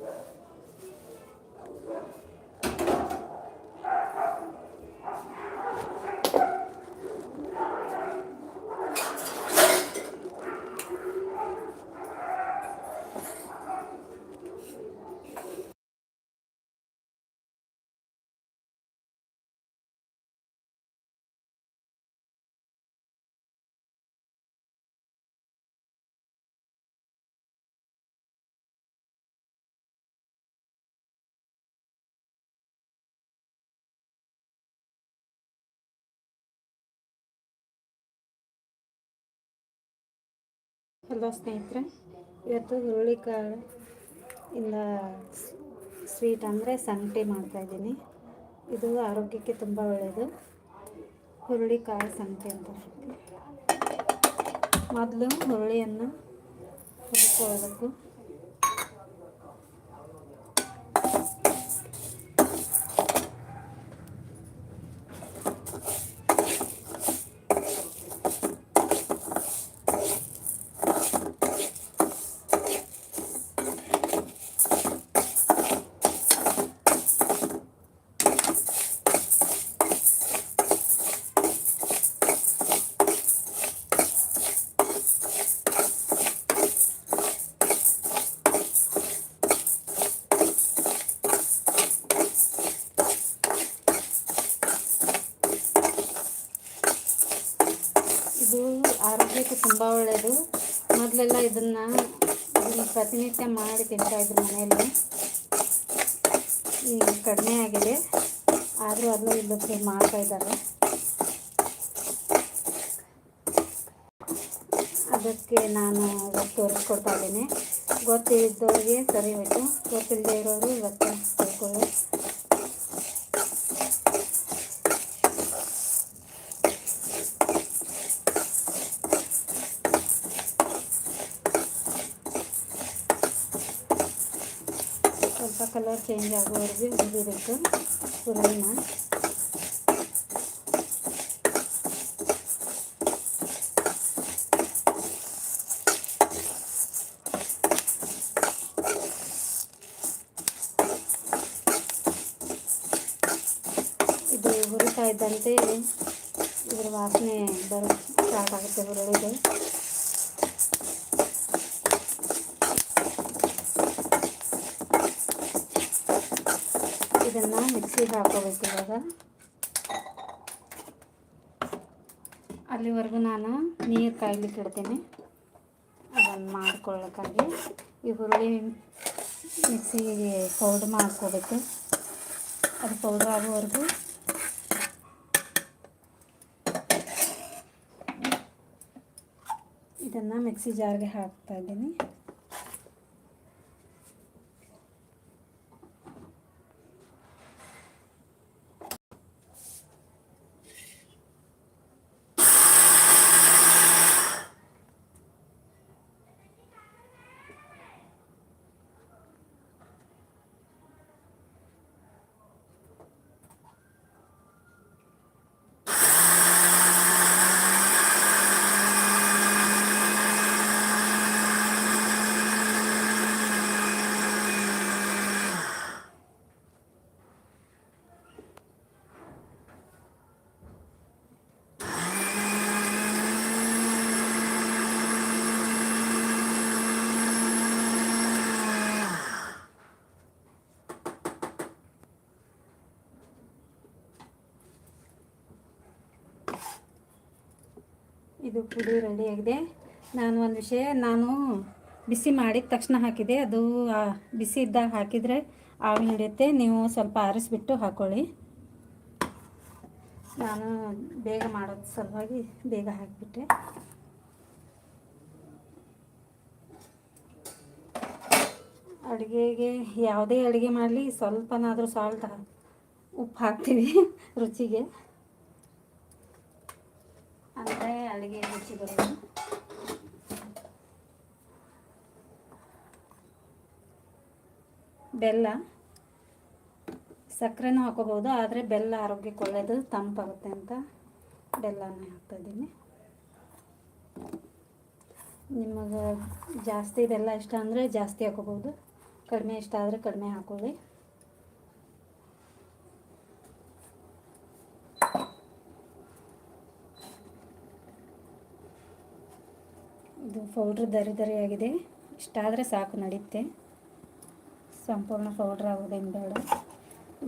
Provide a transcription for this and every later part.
Yeah. Hello ಸ್ನೇಹಿತರೆ, ಇವತ್ತು ಹುರುಳಿ ಕಾಳು ಇಂದ ಸ್ವೀಟ್ ಅಂದರೆ ಸಂಗಟಿ ಮಾಡ್ತಾಯಿದ್ದೀನಿ ಇದು ಆರೋಗ್ಯಕ್ಕೆ ತುಂಬ ಒಳ್ಳೆಯದು ಹುರುಳಿ ಕಾಳು ಸಂಗಟಿ ಅಂತ ಮೊದಲು ಹುರುಳಿಯನ್ನು ಹುರ್ಕೊಳ್ಳಬೇಕು ಇದು ಆರೋಗ್ಯಕ್ಕೆ ತುಂಬ ಒಳ್ಳೆಯದು ಮೊದಲೆಲ್ಲ ಇದನ್ನು ಪ್ರತಿನಿತ್ಯ ಮಾಡಿ ತಿಂತಾಯಿದ್ರು ಮನೆಯಲ್ಲಿ. ಈಗ ಕಡಿಮೆ ಆಗಿದೆ. ಆದರೂ ಇಲ್ಲಕ್ಕೆ ಮಾಡ್ತಾ ಇದ್ದಾರೆ. ಅದಕ್ಕೆ ನಾನು ಇವತ್ತು ತೋರಿಸ್ಕೊಡ್ತಾ ಇದ್ದೀನಿ. ಗೊತ್ತಿದ್ದವ್ರಿಗೆ ಸರಿ ಹೋಯ್ತು. ಗೊತ್ತಿಲ್ಲದೆ ಇರೋರು ಇವತ್ತು ತಿಳ್ಕೊಳ್ಳಿ ಸ್ವಲ್ಪ ಕಲರ್ ಚೇಂಜ್ ಆಗೋವರೆಗೆ ಹುರಿಬೇಕು ಹುರುಳಿನ ಇದು ಹುರಿತಾ ಇದ್ದಂತೆ ಇದರ ವಾಸನೆ ಬರೋ ಸ್ಟಾರ್ಟ್ ಆಗುತ್ತೆ ಹುರುಳಿಗೆ ಮಿಕ್ಸಿಗೆ ಹಾಕೋಬೇಕು ಇವಾಗ ಅಲ್ಲಿವರೆಗೂ ನಾನು ನೀರು ಕಾಯ್ಲಿಕ್ಕೆ ಇಡ್ತೀನಿ. ಅದನ್ನು ಮಾಡ್ಕೊಳ್ಳೋಕ್ಕಾಗಿ ಈ ಹುರುಳಿ ಮಿಕ್ಸಿಗೆ ಪೌಡ್ರ್ ಮಾಡ್ಕೋಬೇಕು. ಅದು ಪೌಡ್ರ್ ಆಗೋವರೆಗೂ ಇದನ್ನು ಮಿಕ್ಸಿ ಜಾರ್ಗೆ ಹಾಕ್ತಾ ಇದ್ದೀನಿ. ಇದು ಪುಡಿ ರೆಡಿಯಾಗಿದೆ ನಾನು ಒಂದು ವಿಷಯ, ನಾನು ಬಿಸಿ ಮಾಡಿದ ತಕ್ಷಣ ಹಾಕಿದೆ. ಅದು ಬಿಸಿ ಇದ್ದಾಗ ಹಾಕಿದರೆ ಆವಿ ಹಿಡಿಯುತ್ತೆ. ನೀವು ಸ್ವಲ್ಪ ಆರಿಸ್ಬಿಟ್ಟು ಹಾಕ್ಕೊಳ್ಳಿ ನಾನು ಬೇಗ ಮಾಡೋದು ಸಲುವಾಗಿ ಬೇಗ ಹಾಕಿಬಿಟ್ಟೆ. ಅಡುಗೆಗೆ ಯಾವುದೇ ಅಡುಗೆ ಮಾಡಲಿ. ಸ್ವಲ್ಪನಾದರೂ ಸಾಲ್ಟ್ ಉಪ್ಪು ಹಾಕ್ತೀವಿ ರುಚಿಗೆ. ಅಂದರೆ ಅಡುಗೆ ಬೆಲ್ಲ. ಸಕ್ಕರೆನೂ ಹಾಕೋಬೋದು ಆದರೆ ಬೆಲ್ಲ ಆರೋಗ್ಯಕ್ಕೆ ಒಳ್ಳೆಯದು ತಂಪಾಗುತ್ತೆ ಅಂತ ಬೆಲ್ಲನೇ ಹಾಕ್ತಾಯಿದ್ದೀನಿ ನಿಮಗೆ ಜಾಸ್ತಿ ಬೆಲ್ಲ ಇಷ್ಟ ಅಂದರೆ ಜಾಸ್ತಿ ಹಾಕೋಬೋದು ಕಡಿಮೆ ಇಷ್ಟ ಆದರೆ ಕಡಿಮೆ ಹಾಕೊಳ್ಳಿ ಇದು ಪೌಡ್ರ್ ದರಿ ದರಿಯಾಗಿದೆ. ಇಷ್ಟಾದರೆ ಸಾಕು ನಡೆಯುತ್ತೆ ಸಂಪೂರ್ಣ ಪೌಡ್ರ್ ಆಗೋದೇನು ಬೇಡ.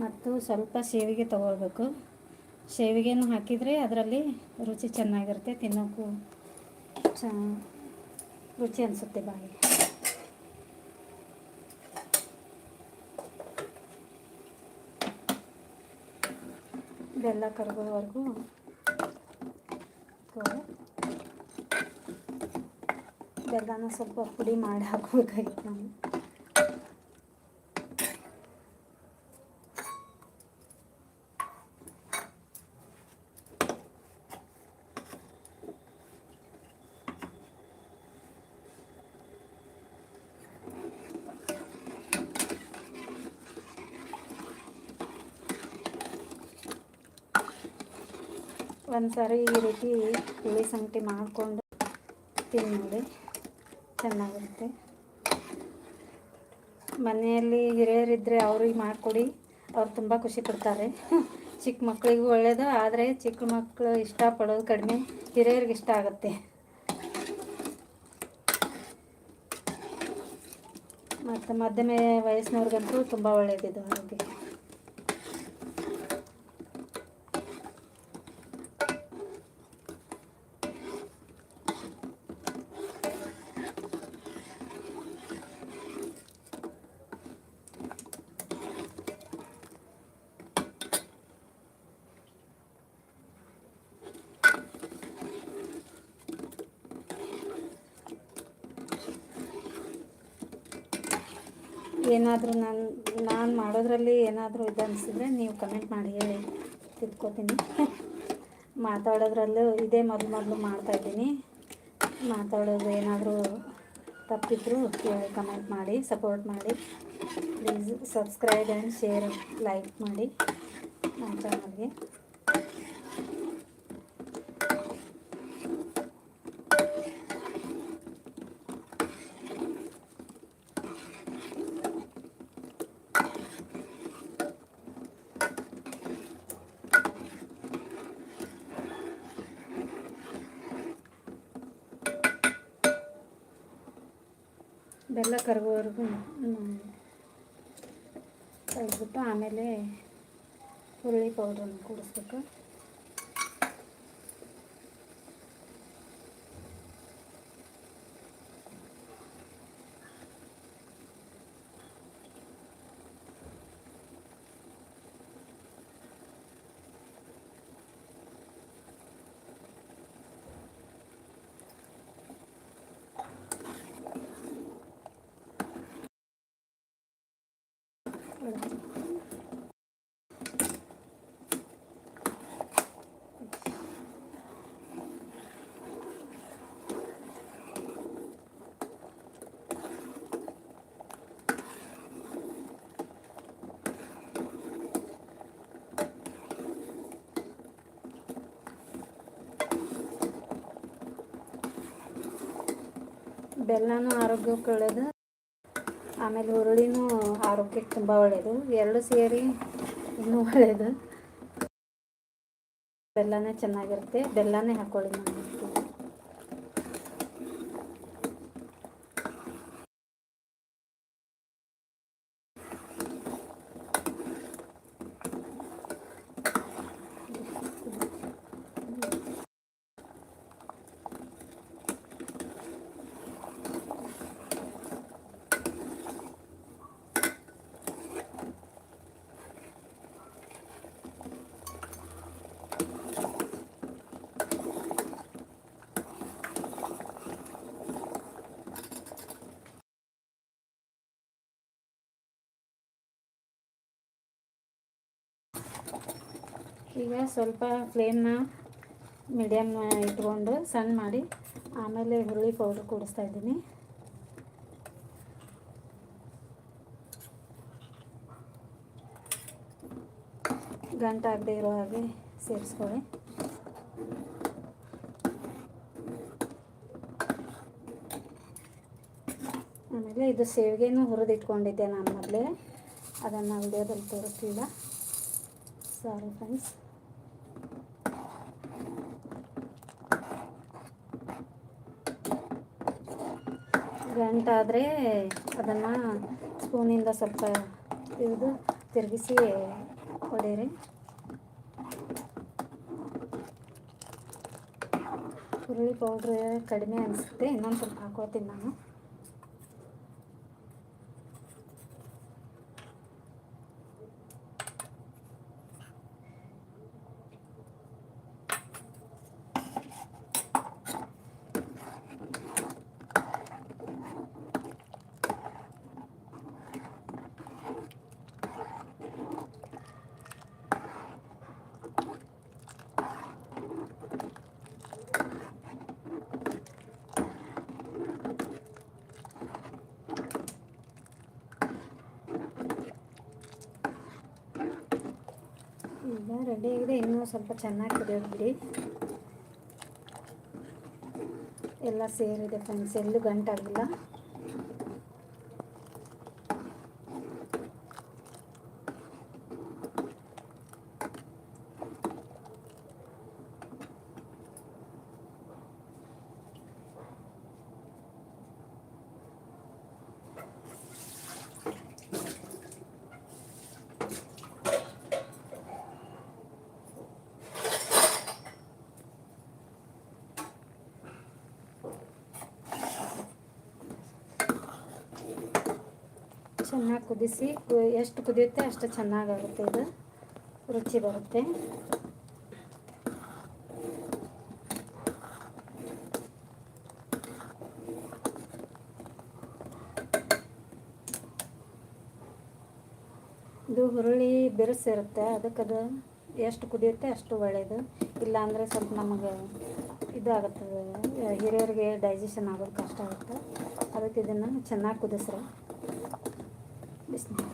ಮತ್ತು ಸ್ವಲ್ಪ ಸೇವಿಗೆ ತಗೊಳ್ಬೇಕು. ಸೇವಿಗೆನೂ ಹಾಕಿದರೆ ಅದರಲ್ಲಿ ರುಚಿ ಚೆನ್ನಾಗಿರುತ್ತೆ, ತಿನ್ನೋಕ್ಕೂ ಚ, ರುಚಿ ಅನಿಸುತ್ತೆ ಬಾಯಿ. ಬೆಲ್ಲ ಕರಗೋವರೆಗೂ ಬೆಲ್ಲನ ಸ್ವಲ್ಪ ಪುಡಿ ಮಾಡಿ ಹಾಕೋಬೇಕಾಗಿತ್ತು ನಾನು ಒಂದು ಸಾರಿ ಈ ರೀತಿ ಹುಳಿ ಸಂಗಟಿ ಮಾಡಿಕೊಂಡು ತಿಂದು ನೋಡಿ ಚೆನ್ನಾಗಿರುತ್ತೆ. ಮನೆಯಲ್ಲಿ ಹಿರಿಯರಿದ್ದರೆ ಅವ್ರಿಗೆ ಮಾಡಿಕೊಡಿ. ಅವ್ರು ತುಂಬ ಖುಷಿ ಪಡ್ತಾರೆ. ಚಿಕ್ಕ ಮಕ್ಕಳಿಗೂ ಒಳ್ಳೆಯದು ಆದರೆ ಚಿಕ್ಕ ಮಕ್ಕಳು ಇಷ್ಟಪಡೋದು ಕಡಿಮೆ. ಹಿರಿಯರಿಗೆ ಇಷ್ಟ ಆಗುತ್ತೆ. ಮತ್ತು ಮಧ್ಯಮ ವಯಸ್ಸಿನವ್ರಿಗಂತೂ ತುಂಬ ಒಳ್ಳೆಯದಿದೆ ಆರೋಗ್ಯಕ್ಕೆ ಏನಾದರೂ ನಾನು ನಾನು ಮಾಡೋದ್ರಲ್ಲಿ ಏನಾದರೂ ಇದು ಅನಿಸಿದ್ರೆ ನೀವು ಕಮೆಂಟ್ ಮಾಡಿ ಹೇಳಿ. ತಿದ್ಕೋತೀನಿ. ಮಾತಾಡೋದ್ರಲ್ಲೂ ಇದೇ ಮೊದಲು ಮೊದಲು ಮಾಡ್ತಾಯಿದ್ದೀನಿ ಮಾತಾಡೋದು ಏನಾದರೂ ತಪ್ಪಿದ್ರು ಕೇಳಿ ಕಮೆಂಟ್ ಮಾಡಿ ಸಪೋರ್ಟ್ ಮಾಡಿ. Please subscribe and share like ಮಾಡಿ. ನಮ್ಮ ಚಾನಲ್ಗೆ ಬೆಲ್ಲ ಕರಗೋವರೆಗೂ ತೆಗೆದ್ಬಿಟ್ಟು ಆಮೇಲೆ ಹುರುಳಿ ಪೌಡ್ರನ್ನು ಕೂಡಿಸ್ಬೇಕು. ಬೆಲ್ಲನೂ ಆರೋಗ್ಯಕ್ಕೆ ಒಳ್ಳೆಯದು ಆಮೇಲೆ ಹುರುಳಿನೂ ಆರೋಗ್ಯಕ್ಕೆ ತುಂಬ ಒಳ್ಳೆಯದು ಎರಡು ಸೇರಿ ಇನ್ನೂ ಒಳ್ಳೆಯದು ಬೆಲ್ಲನೇ ಚೆನ್ನಾಗಿರುತ್ತೆ. ಬೆಲ್ಲನೇ ಹಾಕ್ಕೊಳ್ಳಿ ನಾನು ಈಗ ಸ್ವಲ್ಪ ಫ್ಲೇಮ್ನ ಮೀಡಿಯಮ್ ಇಟ್ಕೊಂಡು ಸಣ್ಣ ಮಾಡಿ ಆಮೇಲೆ ಹುರುಳಿ ಪೌಡ್ರ್ ಕೂಡಿಸ್ತಾ ಇದ್ದೀನಿ. ಗಂಟಾಗದೆ ಇರೋ ಹಾಗೆ ಸೇರಿಸ್ಕೊಳ್ಳಿ. ಆಮೇಲೆ ಇದು ಸೇವಿಗೆನೂ ಹುರಿದಿಟ್ಕೊಂಡಿದ್ದೆ ನಾನು ಮೊದಲೇ. ಅದನ್ನು ವಿಡಿಯೋದಲ್ಲಿ ತೋರಿಸ್ಲಿಲ್ಲ. ಸಾರಿ ಫ್ರೆಂಡ್ಸ್ ಗಂಟಾದರೆ ಅದನ್ನು ಸ್ಪೂನಿಂದ ಸ್ವಲ್ಪ ತೆಗೆದು ತಿರುಗಿಸಿ ಹೊಡೆಯಿರಿ. ಹುರುಳಿ ಪೌಡ್ರ್ ಕಡಿಮೆ ಅನಿಸುತ್ತೆ, ಇನ್ನೊಂದು ಸ್ವಲ್ಪ ಹಾಕೋತೀನಿ ನಾನು. ಈಗ ರೆಡಿ ಆಗಿದೆ. ಇನ್ನೂ ಸ್ವಲ್ಪ ಚೆನ್ನಾಗಿ ಕುದಿಯೋದು ಬಿಡಿ ಎಲ್ಲ ಸೇರಿದೆ ಫ್ರೆಂಡ್ಸ್ ಎಲ್ಲೂ ಗಂಟಾಗಿಲ್ಲ. ಚೆನ್ನಾಗಿ ಕುದಿಸಿ ಎಷ್ಟು ಕುದಿಯುತ್ತೆ ಅಷ್ಟು ಚೆನ್ನಾಗಾಗುತ್ತೆ ಇದು. ರುಚಿ ಬರುತ್ತೆ. ಇದು ಹುರುಳಿ ಬಿರುಸಿರುತ್ತೆ ಅದಕ್ಕೆ ಅದು ಎಷ್ಟು ಕುದಿಯುತ್ತೆ ಅಷ್ಟು ಒಳ್ಳೆಯದು ಇಲ್ಲಾಂದರೆ ಸ್ವಲ್ಪ ನಮಗೆ ಇದಾಗುತ್ತದೆ ಹಿರಿಯರಿಗೆ ಡೈಜೆಷನ್ ಆಗೋದು ಕಷ್ಟ ಆಗುತ್ತೆ. ಅದಕ್ಕೆ ಇದನ್ನು ಚೆನ್ನಾಗಿ ಕುದಿಸ್ರಿ. ಬಿಸಿನೀರು ಇದು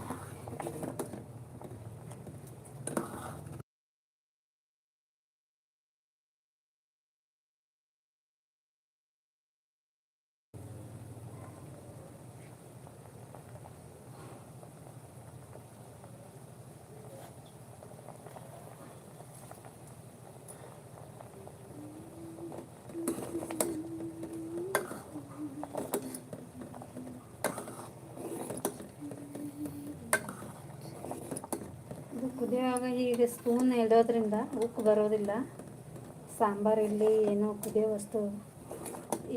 ಕುದಿಯುವಾಗ ಹೀಗೆ ಸ್ಪೂನ್ ಇಡೋದ್ರಿಂದ ಉಕ್ಕು ಬರೋದಿಲ್ಲ. ಸಾಂಬಾರು ಇಲ್ಲಿ ಏನೋ ಕುದಿಯೋ ವಸ್ತು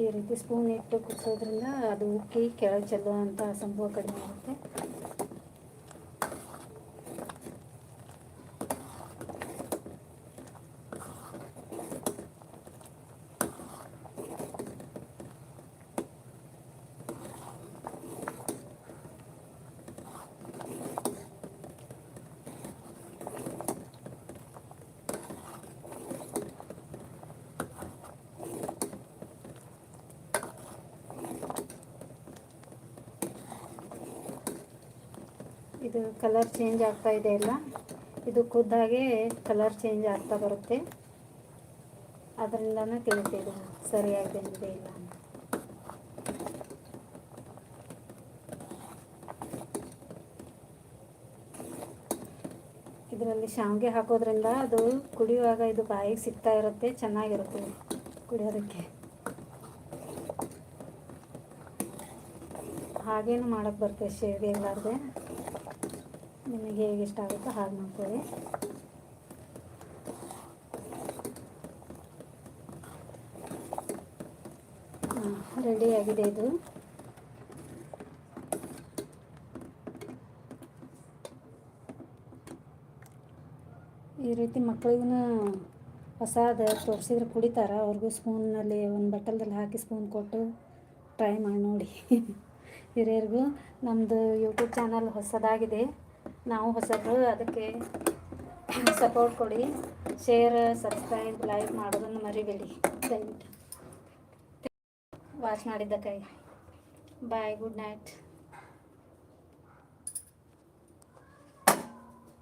ಈ ರೀತಿ ಸ್ಪೂನ್ ಇಟ್ಟು ಕುದಿಸೋದ್ರಿಂದ ಅದು ಉಕ್ಕಿ ಕೆಳಗೆ ಚೆಲ್ಲುವಂಥ ಸಂಭವ ಕಡಿಮೆ ಆಗುತ್ತೆ. ಇದು ಕಲರ್ ಚೇಂಜ್ ಆಗ್ತಾ ಇದೆ ಇಲ್ಲ ಇದು ಕುದ್ದಾಗೆ ಕಲರ್ ಚೇಂಜ್ ಆಗ್ತಾ ಬರುತ್ತೆ. ಅದರಿಂದನೂ ತಿಳಿತಿದೆ ಸರಿಯಾಗಿ ಬಂದಿದೆ ಇಲ್ಲ ಇದರಲ್ಲಿ ಶಾವಿಗೆ ಹಾಕೋದ್ರಿಂದ ಅದು ಕುಡಿಯುವಾಗ ಇದು ಬಾಯಿಗೆ ಸಿಗ್ತಾ ಇರುತ್ತೆ, ಚೆನ್ನಾಗಿರುತ್ತೆ ಕುಡಿಯೋದಕ್ಕೆ. ಹಾಗೇನು ಮಾಡೋಕ್ಕೆ ಬರುತ್ತೆ ಶೇವಿಗೆ ಇಲ್ಲಾರ್ದೆ? ನಿಮಗೆ ಹೇಗೆ ಇಷ್ಟ ಆಗುತ್ತೋ ಹಾಗೆ ಮಾಡ್ಕೊಳ್ಳಿ ರೆಡಿ ಆಗಿದೆ ಇದು. ಈ ರೀತಿ ಮಕ್ಕಳಿಗೂ ಹೊಸದು ತೋರಿಸಿದ್ರೆ ಕುಡಿತಾರೆ. ಅವ್ರಿಗೂ ಸ್ಪೂನಲ್ಲಿ ಒಂದು ಬಟ್ಟಲದಲ್ಲಿ ಹಾಕಿ ಸ್ಪೂನ್ ಕೊಟ್ಟು ಟ್ರೈ ಮಾಡಿ ನೋಡಿ. ಹಿರಿಯರಿಗೂ ನಮ್ಮದು ಯೂಟ್ಯೂಬ್ ಚಾನಲ್ ಹೊಸದಾಗಿದೆ. ನಾವು ಹೊಸಬ್ರು, ಅದಕ್ಕೆ ಸಪೋರ್ಟ್ ಕೊಡಿ. ಶೇರ್ ಸಬ್ಸ್ಕ್ರೈಬ್ ಲೈಕ್ ಮಾಡೋದನ್ನು ಮರಿಬೇಡಿ. ದಯವಿಟ್ಟು. ವಾಚ್ ಮಾಡಿದ್ದಕ್ಕಾಗಿ. Bye good night